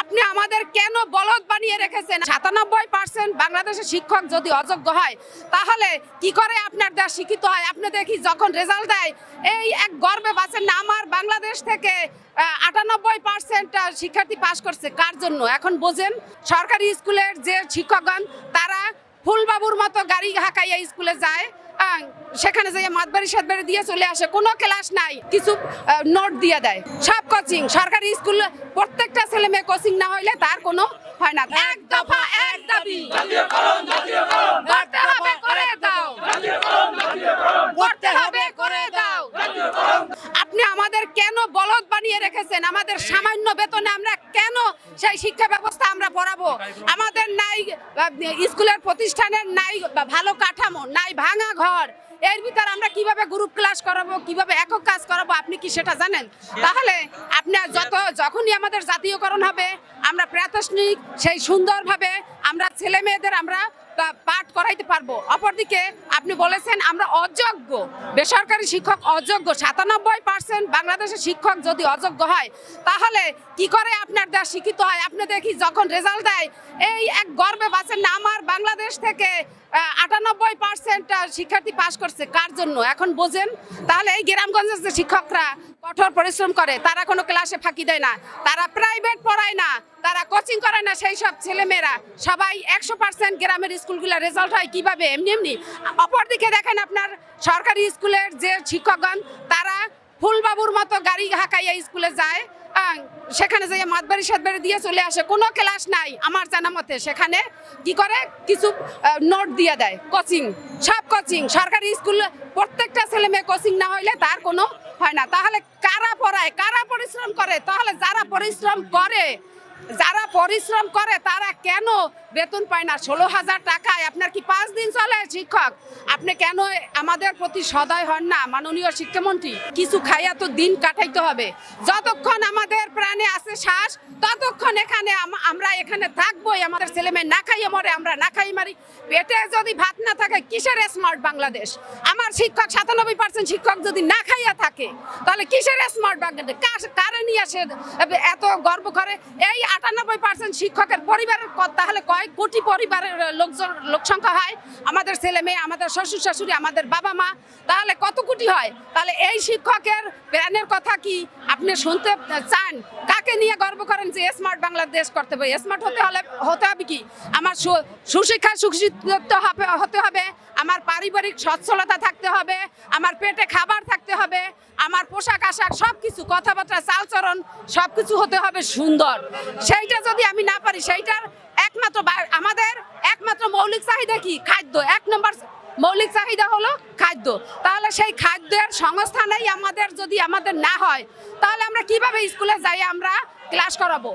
আপনি আমাদের কেন বলদ বানিয়ে রেখেছেন? সাতানব্বই পার্সেন্ট বাংলাদেশের শিক্ষক যদি অযোগ্য হয়, তাহলে কি করে আপনার দেশ শিক্ষিত হয়? আপনি দেখি যখন রেজাল্ট দেয়, এই এক গর্বে বাঁচেন না, আমার বাংলাদেশ থেকে আটানব্বই পার্সেন্ট শিক্ষার্থী পাশ করছে। কার জন্য? এখন বোঝেন, সরকারি স্কুলের যে শিক্ষকগণ, তারা ফুলবাবুর মতো গাড়ি হাঁকাইয়া স্কুলে যায়। সেখানে যেয়ে মাতবাড়ি সাতবাড়ি দিয়ে চলে আসে। কোনো ক্লাস নাই কিছু নোট দিয়ে দেয়। সব কোচিং সরকারি স্কুল প্রত্যেকটা ছেলে মেয়ে কোচিং না হইলে তার কোনো হয় না। এক দফা এক দাবি। করতে হবে করে দাও করতে হবে করে দাও আপনি আমাদের কেন বলদ বানিয়ে রেখেছেন। আমাদের সামান্য বেতনে আমরা কেন সেই শিক্ষা ব্যবস্থা আমরা পড়াবো? আমাদের নাই স্কুলের প্রতিষ্ঠানের নাই ভালো কাঠামো, নাই ভাঙা ঘর। এর ভিতর আমরা কীভাবে গ্রুপ ক্লাস করাবো, কীভাবে একক কাজ করাবো, আপনি কি সেটা জানেন? তাহলে আপনি যত, যখনই আমাদের জাতীয়করণ হবে, আমরা প্রাতিষ্ঠানিক, সেই সুন্দরভাবে আমরা ছেলে মেয়েদের আমরা পাঠ করাইতে পারব। অপরদিকে আপনি বলেছেন, আমরা অযোগ্য। বেসরকারি শিক্ষক অযোগ্য। সাতানব্বই পার্সেন্ট বাংলাদেশের শিক্ষক যদি অযোগ্য হয়, তাহলে কি করে আপনার দেশ শিক্ষিত হয়? আপনি দেখি যখন রেজাল্ট দেয়, এই এক গর্বে বাঁচেন না, আমার বাংলাদেশ থেকে আটানব্বই পার্সেন্ট শিক্ষার্থী পাশ করছে। কার জন্য? এখন বোঝেন। তাহলে এই গ্রামগঞ্জের যে শিক্ষকরা কঠোর পরিশ্রম করে তারা কোনো ক্লাসে ফাঁকি দেয় না তারা প্রাইভেট পড়ায় না তারা কোচিং করে না সেই সব ছেলেমেয়েরা। সবাই একশো পার্সেন্ট গ্রামের স্কুলগুলো রেজাল্ট হয় কীভাবে? এমনি এমনি। অপরদিকে দেখেন আপনার সরকারি স্কুলের যে শিক্ষকগণ তারা ফুলবাবুর মতো গাড়ি হাঁকাইয়া স্কুলে যায় আহ, সেখানে যাইয়া মাতবাড়ি সাতবাড়ি দিয়ে চলে আসে কোনো ক্লাস নাই আমার জানা মতে। সেখানে কি করে? কিছু নোট দিয়ে দেয় কোচিং সব কোচিং সরকারি স্কুল প্রত্যেকটা ছেলে মেয়ে কোচিং না হইলে তার কোনো হয় না। তাহলে কারা পড়ায় কারা পরিশ্রম করে তাহলে যারা পরিশ্রম করে যারা পরিশ্রম করে, তারা কেন বেতন পায় না? ষোলো হাজার টাকায় আপনার কি পাঁচ দিন চলে শিক্ষক? আপনি কেন আমাদের প্রতি সদয় হন না, মাননীয় শিক্ষামন্ত্রী? কিছু খাইয়া তো দিন কাটাইতে হবে। যতক্ষণ আমাদের প্রাণে আছে শ্বাস, ততক্ষণ এখানে আমরা এখানে থাকবোই। আমাদের ছেলে মেয়ে না খাইয়ে মরে, আমরা না খাই মারি। পেটে যদি ভাত না থাকে, কিসের স্মার্ট বাংলাদেশ? আমার শিক্ষক সাতানব্বই পার্সেন্ট শিক্ষক যদি না খাইয়া থাকে, তাহলে কিসের স্মার্ট বাংলাদেশ? কার- কারে নিয়ে আসে এত গর্ব করে? এই আটানব্বই পার্সেন্ট শিক্ষকের পরিবারের তাহলে কয় কোটি পরিবারের লোকজন লোক সংখ্যা হয়? আমাদের ছেলে মেয়ে, আমাদের শ্বশুর শাশুড়ি, আমাদের বাবা মা, তাহলে কত কোটি হয়? তাহলে এই শিক্ষকের প্রাণের কথা কি আপনি শুনতে চান? কাকে নিয়ে গর্ব করেন যে স্মার্ট বাংলাদেশ করতে হবে? স্মার্ট হতে হলে, হতে হবে কি? আমার সুশিক্ষা, সুশিক্ষিত হতে হবে। আমার পারিবারিক সচ্ছলতা থাকতে হবে। আমার পেটে খাবার থাকতে হবে। আমার পোশাক আশাক সব কিছু কথাবার্তা চালচরণ সব কিছু হতে হবে সুন্দর। সেইটা যদি আমি না পারি, সেইটার একমাত্র আমাদের একমাত্র মৌলিক চাহিদা কি? খাদ্য। এক নম্বর মৌলিক চাহিদা হলো খাদ্য। তাহলে সেই খাদ্যের সংস্থানেই আমাদের যদি আমাদের না হয়, তাহলে আমরা কীভাবে স্কুলে যাই আমরা ক্লাস করাবো?